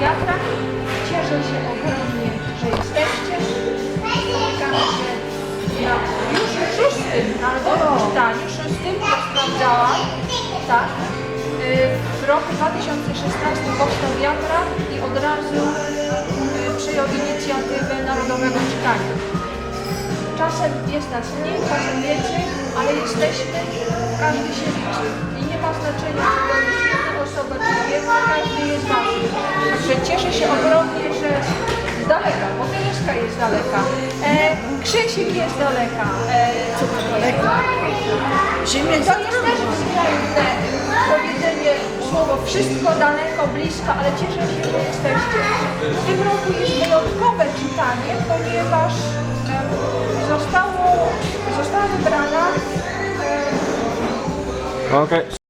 wiatra. Cieszę się ogromnie, że jesteście. Spotykamy się na już szóstym, na czytaniu szóstym, to sprawdzałam. Tak. Y, w roku 2016 powstał wiatra i od razu y, przyjął inicjatywę narodowego czytania. Czasem jest nas mniej, czasem więcej, ale jesteśmy, każdy się liczy i nie ma znaczenia, się ogromnie, że z daleka, bo Tereska jest daleka, e, Krzysiek jest daleka. E, co to daleko? Ziemia To jest też względne powiedzenie słowo wszystko daleko, blisko, ale cieszę się, że jesteście. W tym roku jest wyjątkowe czytanie, ponieważ zostało, została wybrana Okej.